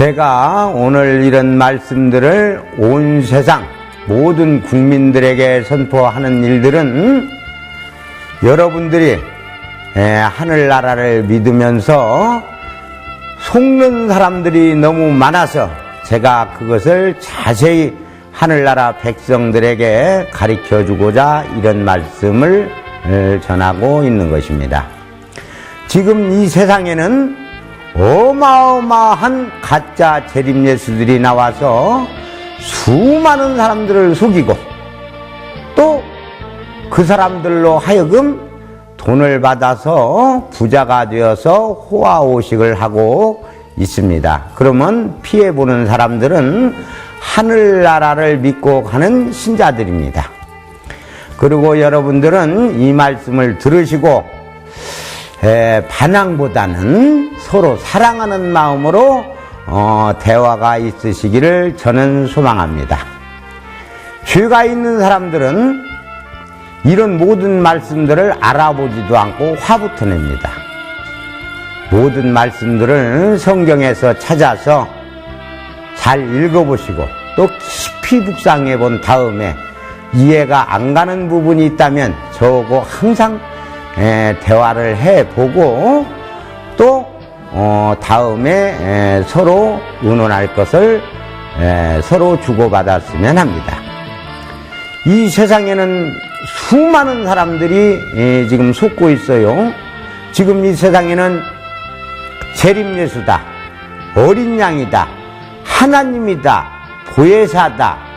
제가 오늘 이런 말씀들을 온 세상 모든 국민들에게 선포하는 일들은 여러분들이 에, 하늘나라를 믿으면서 속는 사람들이 너무 많아서 제가 그것을 자세히 하늘나라 백성들에게 가르쳐 주고자 이런 말씀을 에, 전하고 있는 것입니다. 지금 이 세상에는 어마어마한 가짜 재림 예수들이 나와서 수많은 사람들을 속이고 또 그 사람들로 하여금 돈을 받아서 부자가 되어서 호화오식을 하고 있습니다. 그러면 피해보는 사람들은 하늘나라를 믿고 가는 신자들입니다. 그리고 여러분들은 이 말씀을 들으시고 에, 반항보다는 서로 사랑하는 마음으로 어, 대화가 있으시기를 저는 소망합니다. 죄가 있는 사람들은 이런 모든 말씀들을 알아보지도 않고 화부터 냅니다. 모든 말씀들을 성경에서 찾아서 잘 읽어보시고 또 깊이 묵상해 본 다음에 이해가 안 가는 부분이 있다면 저하고 항상 에, 대화를 해보고 또 어, 다음에 에, 서로 의논할 것을 에, 서로 주고받았으면 합니다. 이 세상에는 수많은 사람들이 에, 지금 속고 있어요. 지금 이 세상에는 재림예수다, 어린 양이다, 하나님이다, 보혜사다,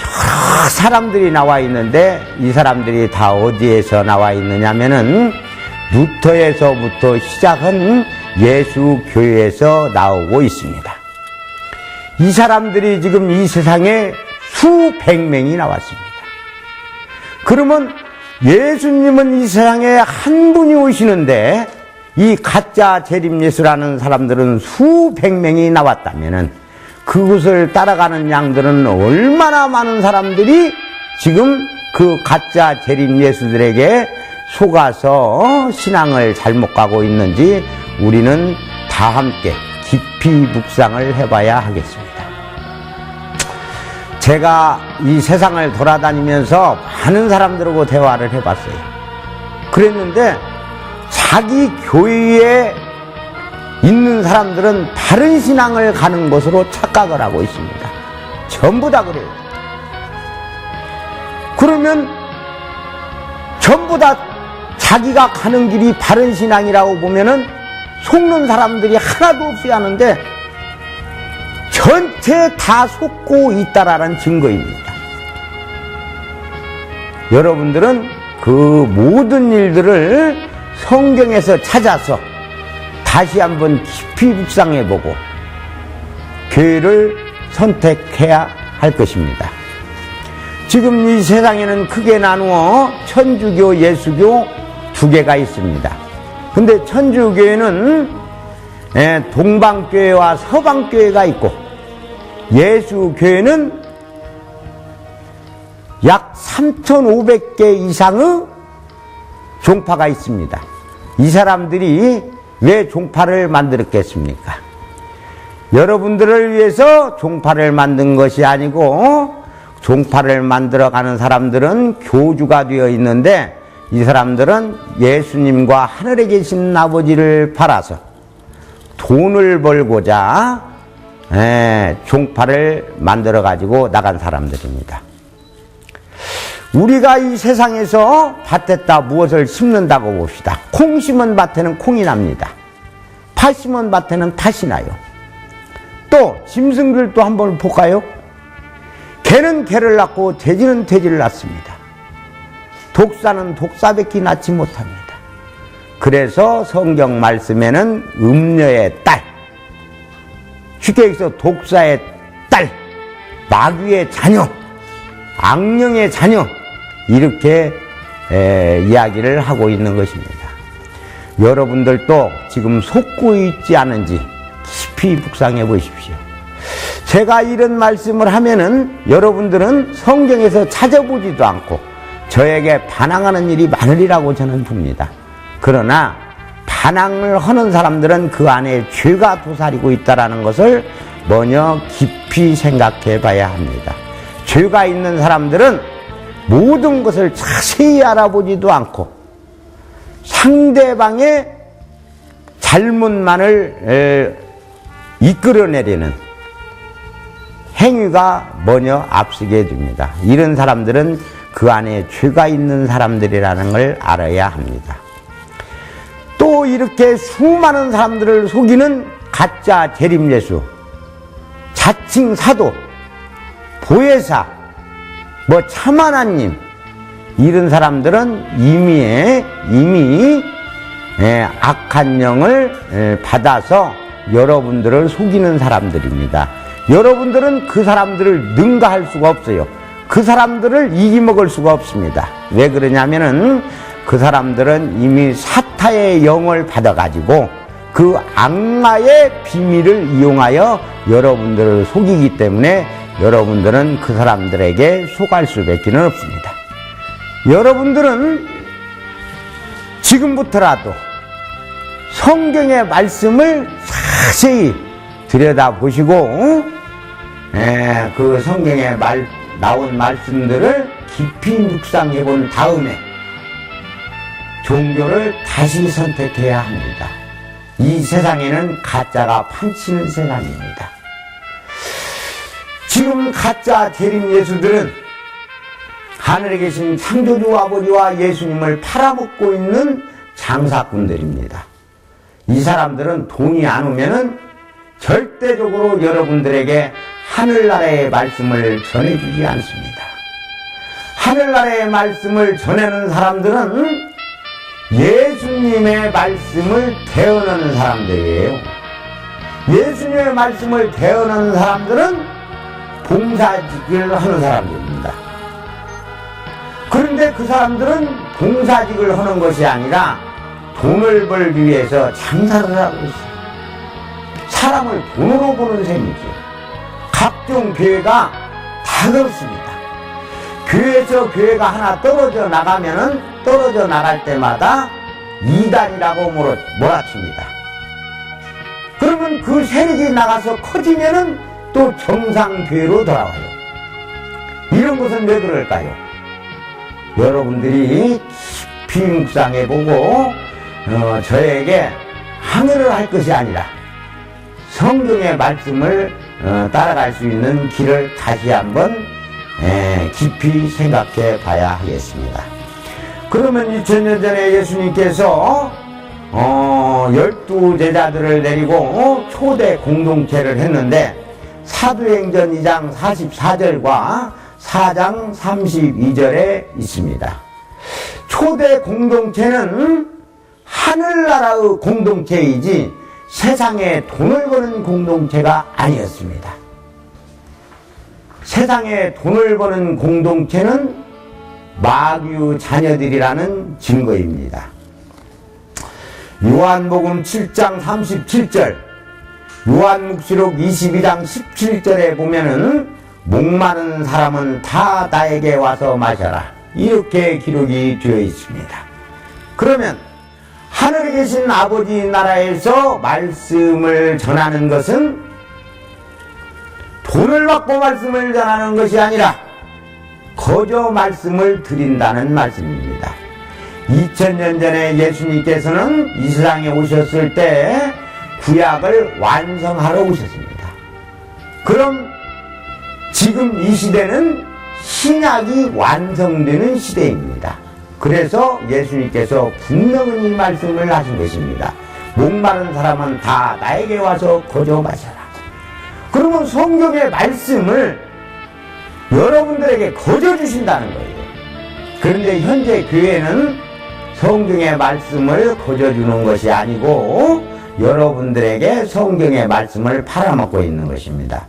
여러 사람들이 나와 있는데 이 사람들이 다 어디에서 나와 있느냐면은 루터에서부터 시작한 예수 교회에서 나오고 있습니다. 이 사람들이 지금 이 세상에 수백 명이 나왔습니다. 그러면 예수님은 이 세상에 한 분이 오시는데 이 가짜 재림 예수라는 사람들은 수백 명이 나왔다면은 그것을 따라가는 양들은 얼마나 많은 사람들이 지금 그 가짜 재림 예수들에게 속아서 신앙을 잘못 가고 있는지 우리는 다 함께 깊이 묵상을 해봐야 하겠습니다. 제가 이 세상을 돌아다니면서 많은 사람들하고 대화를 해봤어요. 그랬는데 자기 교회에 사람들은 바른 신앙을 가는 것으로 착각을 하고 있습니다. 전부 다 그래요. 그러면 전부 다 자기가 가는 길이 바른 신앙이라고 보면은 속는 사람들이 하나도 없어야 하는데 전체 다 속고 있다라는 증거입니다. 여러분들은 그 모든 일들을 성경에서 찾아서 다시 한번 깊이 묵상해보고 교회를 선택해야 할 것입니다. 지금 이 세상에는 크게 나누어 천주교, 예수교 두 개가 있습니다. 근데 천주교회는 예, 동방교회와 서방교회가 있고 예수교회는 약 3,500개 이상의 종파가 있습니다. 이 사람들이 왜 종파를 만들었겠습니까? 여러분들을 위해서 종파를 만든 것이 아니고 종파를 만들어가는 사람들은 교주가 되어 있는데 이 사람들은 예수님과 하늘에 계신 아버지를 팔아서 돈을 벌고자 에, 종파를 만들어 가지고 나간 사람들입니다. 우리가 이 세상에서 밭에다 무엇을 심는다고 봅시다. 콩 심은 밭에는 콩이 납니다. 팥 심은 밭에는 팥이 나요. 또 짐승들도 한번 볼까요? 개는 개를 낳고 돼지는 돼지를 낳습니다. 독사는 독사밖에 낳지 못합니다. 그래서 성경 말씀에는 음녀의 딸, 쉽게 얘기해서 독사의 딸, 마귀의 자녀, 악령의 자녀 이렇게 에, 이야기를 하고 있는 것입니다. 여러분들도 지금 속고 있지 않은지 깊이 묵상해 보십시오. 제가 이런 말씀을 하면은 여러분들은 성경에서 찾아보지도 않고 저에게 반항하는 일이 많으리라고 저는 봅니다. 그러나 반항을 하는 사람들은 그 안에 죄가 도사리고 있다라는 것을 뭐냐 깊이 생각해 봐야 합니다. 죄가 있는 사람들은 모든 것을 자세히 알아보지도 않고 상대방의 잘못만을 에, 이끌어내려는 행위가 먼저 앞서게 됩니다. 이런 사람들은 그 안에 죄가 있는 사람들이라는 걸 알아야 합니다. 또 이렇게 수많은 사람들을 속이는 가짜 재림예수, 자칭 사도, 보혜사, 뭐 참하나님 이런 사람들은 이미 이미 예, 악한 영을 예, 받아서 여러분들을 속이는 사람들입니다. 여러분들은 그 사람들을 능가할 수가 없어요. 그 사람들을 이기먹을 수가 없습니다. 왜 그러냐면은 그 사람들은 이미 사타의 영을 받아가지고 그 악마의 비밀을 이용하여 여러분들을 속이기 때문에 여러분들은 그 사람들에게 속할 수밖에 없습니다. 여러분들은 지금부터라도 성경의 말씀을 자세히 들여다보시고 에, 그 성경에 말, 나온 말씀들을 깊이 묵상해 본 다음에 종교를 다시 선택해야 합니다. 이 세상에는 가짜가 판치는 세상입니다. 지금 가짜 재림 예수들은 하늘에 계신 창조주 아버지와 예수님을 팔아먹고 있는 장사꾼들입니다. 이 사람들은 돈이 안 오면은 절대적으로 여러분들에게 하늘나라의 말씀을 전해주지 않습니다. 하늘나라의 말씀을 전하는 사람들은 예수님의 말씀을 대언하는 사람들이에요. 예수님의 말씀을 대언하는 사람들은 봉사직을 하는 사람들입니다. 그런데 그 사람들은 봉사직을 하는 것이 아니라 돈을 벌기 위해서 장사를 하고 있어요. 사람을 돈으로 보는 셈이죠. 각종 교회가 다 그렇습니다. 교회에서 교회가 하나 떨어져 나가면은 떨어져 나갈 때마다 이단이라고 몰아, 몰아칩니다. 그러면 그 세력이 나가서 커지면은 또 정상교회로 돌아와요. 이런 것은 왜 그럴까요? 여러분들이 깊이 묵상해 보고 어, 저에게 항의를 할 것이 아니라 성경의 말씀을 어, 따라갈 수 있는 길을 다시 한번 에, 깊이 생각해 봐야 하겠습니다. 그러면 2000년 전에 예수님께서 어, 열두 제자들을 데리고 어, 초대 공동체를 했는데 사도행전 2장 44절과 4장 32절에 있습니다. 초대 공동체는 하늘나라의 공동체이지 세상에 돈을 버는 공동체가 아니었습니다. 세상에 돈을 버는 공동체는 마귀의 자녀들이라는 증거입니다. 요한복음 7장 37절, 요한묵시록 22장 17절에 보면은 목마른 사람은 다 나에게 와서 마셔라. 이렇게 기록이 되어 있습니다. 그러면 하늘에 계신 아버지 나라에서 말씀을 전하는 것은 돈을 받고 말씀을 전하는 것이 아니라 거저 말씀을 드린다는 말씀입니다. 2000년 전에 예수님께서는 이 세상에 오셨을 때 구약을 완성하러 오셨습니다. 그럼 지금 이 시대는 신약이 완성되는 시대입니다. 그래서 예수님께서 분명히 이 말씀을 하신 것입니다. 목마른 사람은 다 나에게 와서 거저 마셔라. 그러면 성경의 말씀을 여러분들에게 거저 주신다는 거예요. 그런데 현재 교회는 성경의 말씀을 거저 주는 것이 아니고 여러분들에게 성경의 말씀을 팔아먹고 있는 것입니다.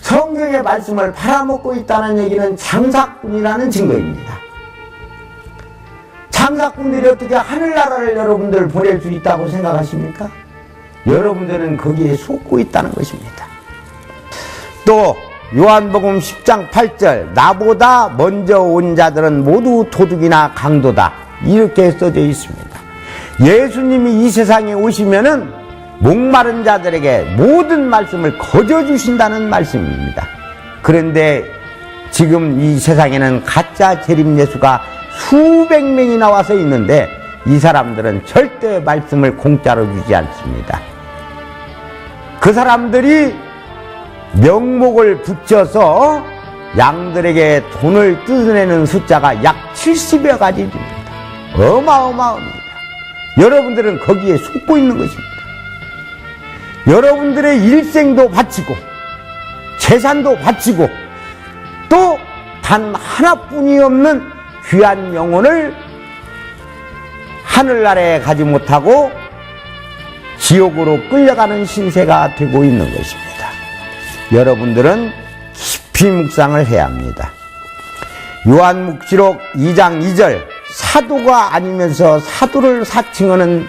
성경의 말씀을 팔아먹고 있다는 얘기는 장사꾼이라는 증거입니다. 장사꾼들이 어떻게 하늘나라를 여러분들 보낼 수 있다고 생각하십니까? 여러분들은 거기에 속고 있다는 것입니다. 또 요한복음 10장 8절 나보다 먼저 온 자들은 모두 도둑이나 강도다 이렇게 써져 있습니다. 예수님이 이 세상에 오시면은 목마른 자들에게 모든 말씀을 거저 주신다는 말씀입니다. 그런데 지금 이 세상에는 가짜 재림 예수가 수백 명이 나 와서 있는데 이 사람들은 절대 말씀을 공짜로 주지 않습니다. 그 사람들이 명목을 붙여서 양들에게 돈을 뜯어내는 숫자가 약 70여 가지입니다. 어마어마합니다. 여러분들은 거기에 속고 있는 것입니다. 여러분들의 일생도 바치고 재산도 바치고 또 단 하나뿐이 없는 귀한 영혼을 하늘나라에 가지 못하고 지옥으로 끌려가는 신세가 되고 있는 것입니다. 여러분들은 깊이 묵상을 해야 합니다. 요한묵지록 2장 2절 사도가 아니면서 사도를 사칭하는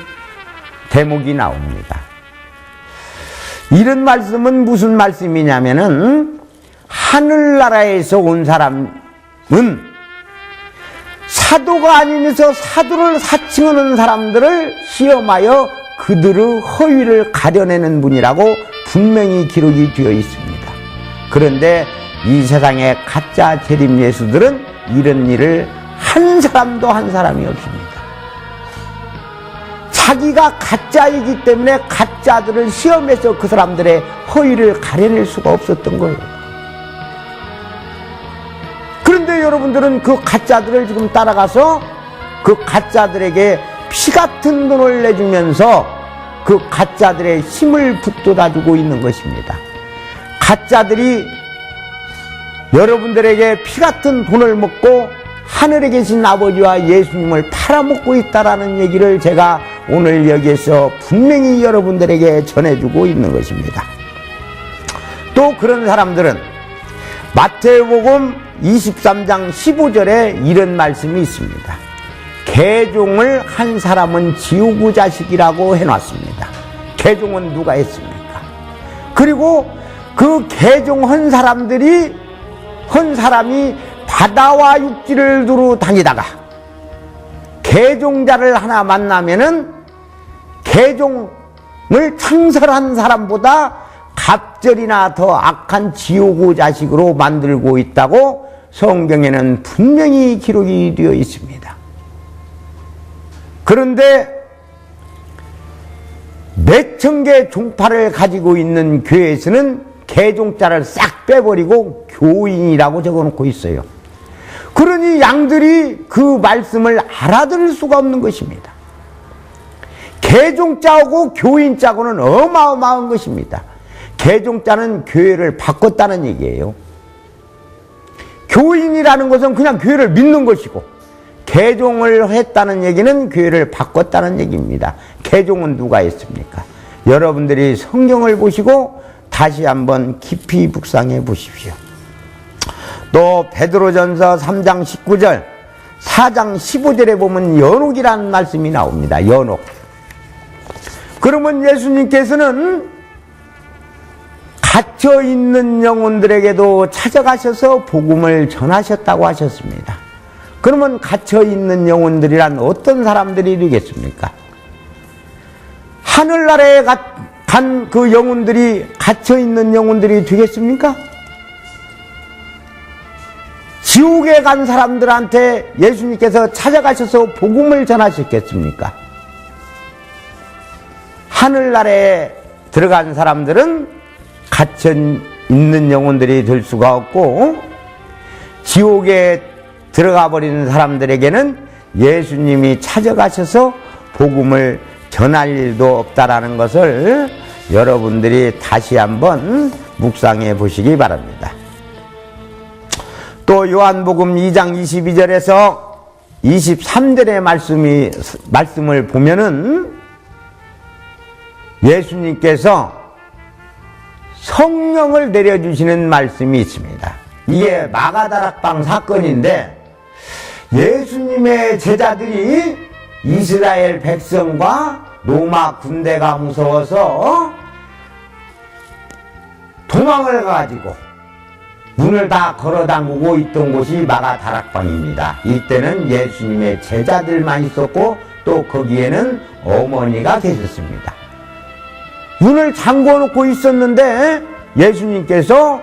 대목이 나옵니다. 이런 말씀은 무슨 말씀이냐면은 하늘나라에서 온 사람은 사도가 아니면서 사도를 사칭하는 사람들을 시험하여 그들의 허위를 가려내는 분이라고 분명히 기록이 되어 있습니다. 그런데 이 세상의 가짜 재림 예수들은 이런 일을 한 사람도 한 사람이 없습니다. 자기가 가짜이기 때문에 가짜들을 시험해서 그 사람들의 허위를 가려낼 수가 없었던 거예요. 그런데 여러분들은 그 가짜들을 지금 따라가서 그 가짜들에게 피 같은 돈을 내주면서 그 가짜들의 힘을 붙돋아주고 있는 것입니다. 가짜들이 여러분들에게 피 같은 돈을 먹고 하늘에 계신 아버지와 예수님을 팔아먹고 있다라는 얘기를 제가 오늘 여기에서 분명히 여러분들에게 전해주고 있는 것입니다. 또 그런 사람들은 마태복음 23장 15절에 이런 말씀이 있습니다. 개종을 한 사람은 지우구 자식이라고 해놨습니다. 개종은 누가 했습니까? 그리고 그 개종한 사람들이 한 사람이 바다와 육지를 두루 다니다가 개종자를 하나 만나면은 개종을 창설한 사람보다 갑절이나 더 악한 지옥의 자식으로 만들고 있다고 성경에는 분명히 기록이 되어 있습니다. 그런데 몇천 개 종파를 가지고 있는 교회에서는 개종자를 싹 빼버리고 교인이라고 적어놓고 있어요. 그러니 양들이 그 말씀을 알아들을 수가 없는 것입니다. 개종자하고 교인자고는 어마어마한 것입니다. 개종자는 교회를 바꿨다는 얘기예요. 교인이라는 것은 그냥 교회를 믿는 것이고 개종을 했다는 얘기는 교회를 바꿨다는 얘기입니다. 개종은 누가 했습니까? 여러분들이 성경을 보시고 다시 한번 깊이 묵상해 보십시오. 또 베드로전서 3장 19절, 4장 15절에 보면 연옥이라는 말씀이 나옵니다. 연옥. 그러면 예수님께서는 갇혀 있는 영혼들에게도 찾아가셔서 복음을 전하셨다고 하셨습니다. 그러면 갇혀 있는 영혼들이란 어떤 사람들이 되겠습니까? 하늘나라에 간 그 영혼들이 갇혀 있는 영혼들이 되겠습니까? 지옥에 간 사람들한테 예수님께서 찾아가셔서 복음을 전하셨겠습니까? 하늘나라에 들어간 사람들은 갇혀 있는 영혼들이 될 수가 없고 지옥에 들어가 버리는 사람들에게는 예수님이 찾아가셔서 복음을 전할 일도 없다라는 것을 여러분들이 다시 한번 묵상해 보시기 바랍니다. 또 요한복음 2장 22절에서 23절의 말씀이 말씀을 보면은 예수님께서 성령을 내려주시는 말씀이 있습니다. 이게 마가다락방 사건인데 예수님의 제자들이 이스라엘 백성과 로마 군대가 무서워서 도망을 가지고 문을 다 걸어 담그고 있던 곳이 마가 다락방입니다. 이때는 예수님의 제자들만 있었고 또 거기에는 어머니가 계셨습니다. 문을 잠궈 놓고 있었는데 예수님께서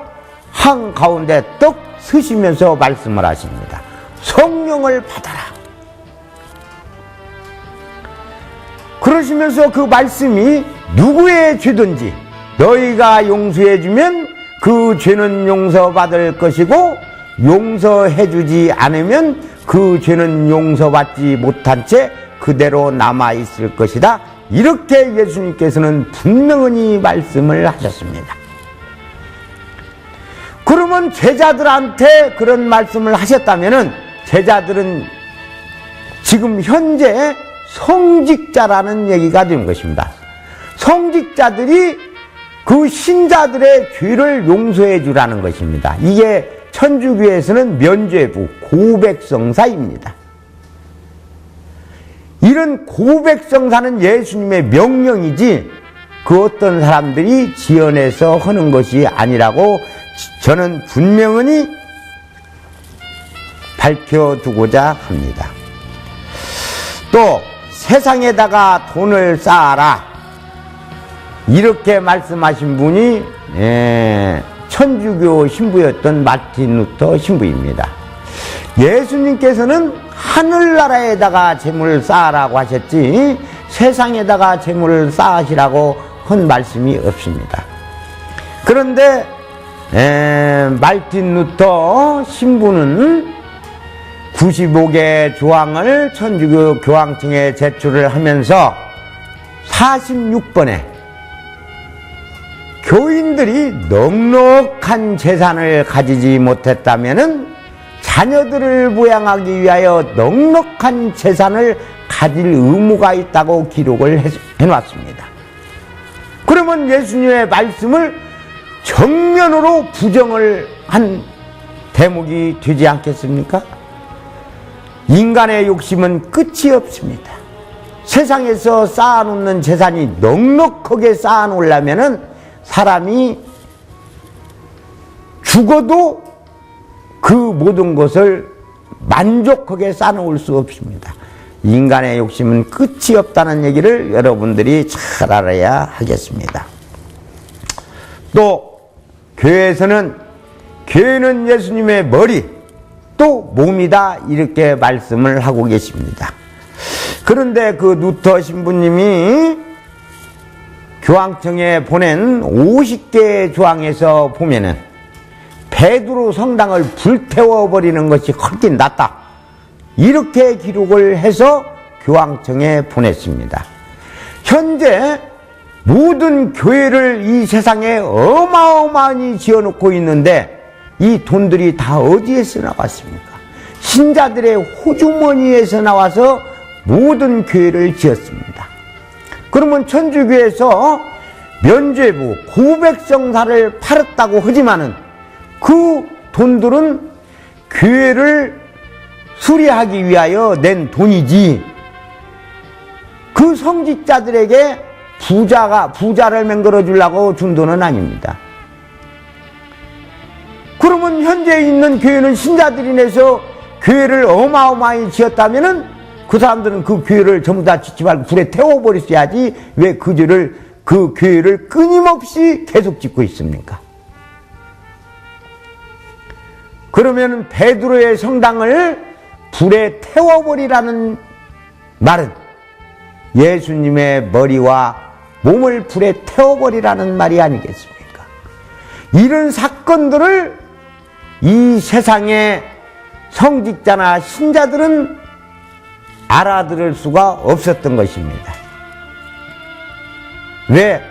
한 가운데 떡 서시면서 말씀을 하십니다. 성령을 받아라. 그러시면서 그 말씀이 누구의 죄든지 너희가 용서해주면 그 죄는 용서받을 것이고 용서해주지 않으면 그 죄는 용서받지 못한 채 그대로 남아있을 것이다. 이렇게 예수님께서는 분명히 말씀을 하셨습니다. 그러면 제자들한테 그런 말씀을 하셨다면은 제자들은 지금 현재 성직자라는 얘기가 되는 것입니다. 성직자들이 그 신자들의 죄를 용서해 주라는 것입니다. 이게 천주교에서는 면죄부, 고백성사입니다. 이런 고백성사는 예수님의 명령이지 그 어떤 사람들이 지어내서 하는 것이 아니라고 저는 분명히 밝혀두고자 합니다. 또 세상에다가 돈을 쌓아라 이렇게 말씀하신 분이 예, 천주교 신부였던 마틴 루터 신부입니다. 예수님께서는 하늘나라에다가 재물을 쌓으라고 하셨지 세상에다가 재물을 쌓으시라고 한 말씀이 없습니다. 그런데 에, 말틴 루터 신부는 95개 조항을 천주교 교황청에 제출을 하면서 46번에 교인들이 넉넉한 재산을 가지지 못했다면은 자녀들을 부양하기 위하여 넉넉한 재산을 가질 의무가 있다고 기록을 해놨습니다. 그러면 예수님의 말씀을 정면으로 부정을 한 대목이 되지 않겠습니까? 인간의 욕심은 끝이 없습니다. 세상에서 쌓아놓는 재산이 넉넉하게 쌓아놓으려면은 사람이 죽어도 그 모든 것을 만족하게 쌓아놓을 수 없습니다. 인간의 욕심은 끝이 없다는 얘기를 여러분들이 잘 알아야 하겠습니다. 또 교회에서는 교회는 예수님의 머리 또 몸이다 이렇게 말씀을 하고 계십니다. 그런데 그 누터 신부님이 교황청에 보낸 50개 조항에서 보면은 베드로 성당을 불태워 버리는 것이 훨씬 낫다. 이렇게 기록을 해서 교황청에 보냈습니다. 현재 모든 교회를 이 세상에 어마어마하게 지어놓고 있는데 이 돈들이 다 어디에서 나왔습니까? 신자들의 호주머니에서 나와서 모든 교회를 지었습니다. 그러면 천주교에서 면죄부, 고백성사를 팔았다고 하지만은 그 돈들은 교회를 수리하기 위하여 낸 돈이지 그 성직자들에게 부자가 부자를 맹글어 주려고 준 돈은 아닙니다. 그러면 현재 있는 교회는 신자들이 내서 교회를 어마어마히 지었다면은 그 사람들은 그 교회를 전부 다 짓지 말고 불에 태워버렸어야지 왜 그 죄를 그 교회를 끊임없이 계속 짓고 있습니까? 그러면 베드로의 성당을 불에 태워버리라는 말은 예수님의 머리와 몸을 불에 태워버리라는 말이 아니겠습니까? 이런 사건들을 이 세상의 성직자나 신자들은 알아들을 수가 없었던 것입니다. 왜?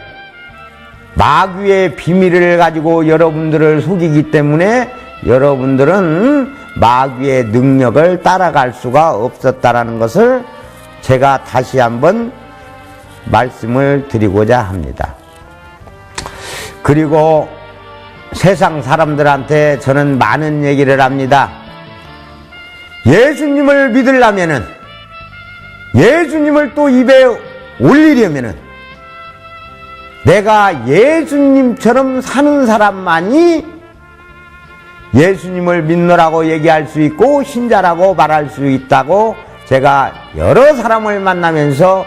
마귀의 비밀을 가지고 여러분들을 속이기 때문에 여러분들은 마귀의 능력을 따라갈 수가 없었다라는 것을 제가 다시 한번 말씀을 드리고자 합니다. 그리고 세상 사람들한테 저는 많은 얘기를 합니다. 예수님을 믿으려면은 예수님을 또 입에 올리려면은 내가 예수님처럼 사는 사람만이 예수님을 믿노라고 얘기할 수 있고 신자라고 말할 수 있다고 제가 여러 사람을 만나면서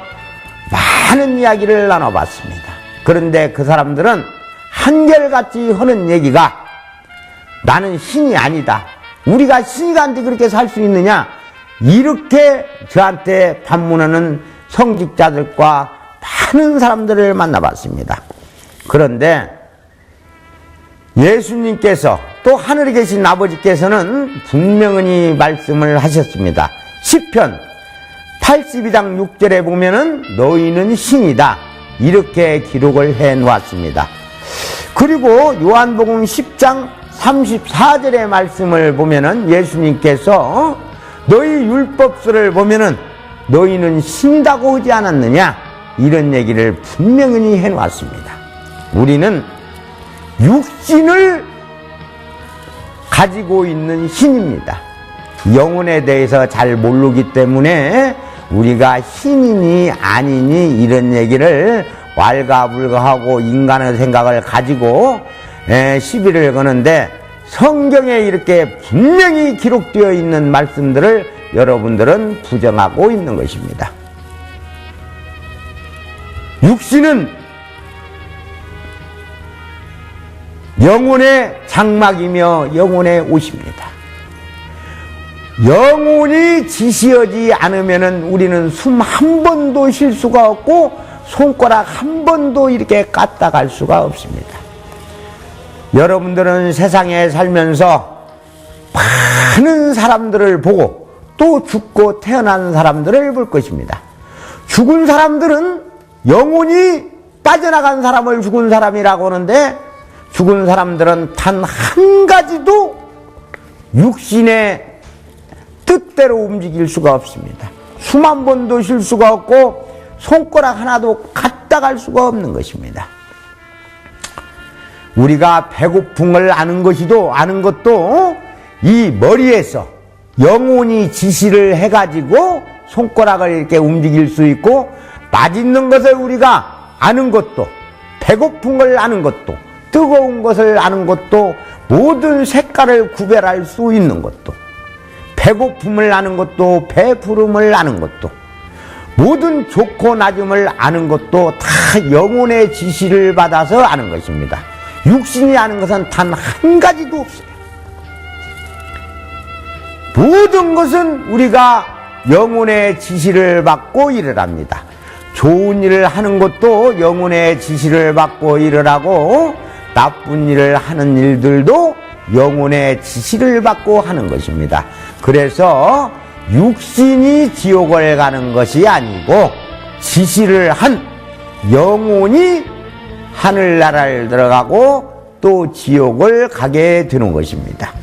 많은 이야기를 나눠봤습니다. 그런데 그 사람들은 한결같이 하는 얘기가 나는 신이 아니다. 우리가 신이한테 그렇게 살 수 있느냐? 이렇게 저한테 반문하는 성직자들과 많은 사람들을 만나봤습니다. 그런데 예수님께서 또 하늘에 계신 아버지께서는 분명히 말씀을 하셨습니다. 10편 82장 6절에 보면은 너희는 신이다. 이렇게 기록을 해 놓았습니다. 그리고 요한복음 10장 34절의 말씀을 보면은 예수님께서 너희 율법서를 보면은 너희는 신이라고 하지 않았느냐? 이런 얘기를 분명히 해 놓았습니다. 우리는 육신을 가지고 있는 신입니다. 영혼에 대해서 잘 모르기 때문에 우리가 신이니 아니니 이런 얘기를 왈가불가하고 인간의 생각을 가지고 에, 시비를 거는데 성경에 이렇게 분명히 기록되어 있는 말씀들을 여러분들은 부정하고 있는 것입니다. 육신은 영혼의 장막이며 영혼의 옷입니다. 영혼이 지시하지 않으면 우리는 숨 한 번도 쉴 수가 없고 손가락 한 번도 이렇게 까딱 갈 수가 없습니다. 여러분들은 세상에 살면서 많은 사람들을 보고 또 죽고 태어난 사람들을 볼 것입니다. 죽은 사람들은 영혼이 빠져나간 사람을 죽은 사람이라고 하는데 죽은 사람들은 단 한 가지도 육신의 뜻대로 움직일 수가 없습니다. 숨한 번도 쉴 수가 없고 손가락 하나도 갖다 갈 수가 없는 것입니다. 우리가 배고픔을 아는 것이도 아는 것도 이 머리에서 영혼이 지시를 해가지고 손가락을 이렇게 움직일 수 있고 맛있는 것을 우리가 아는 것도 배고픈 걸 아는 것도 뜨거운 것을 아는 것도 모든 색깔을 구별할 수 있는 것도 배고픔을 아는 것도 배부름을 아는 것도 모든 좋고 낮음을 아는 것도 다 영혼의 지시를 받아서 아는 것입니다. 육신이 아는 것은 단 한 가지도 없어요. 모든 것은 우리가 영혼의 지시를 받고 일을 합니다. 좋은 일을 하는 것도 영혼의 지시를 받고 일을 하고 나쁜 일을 하는 일들도 영혼의 지시를 받고 하는 것입니다. 그래서 육신이 지옥을 가는 것이 아니고 지시를 한 영혼이 하늘나라를 들어가고 또 지옥을 가게 되는 것입니다.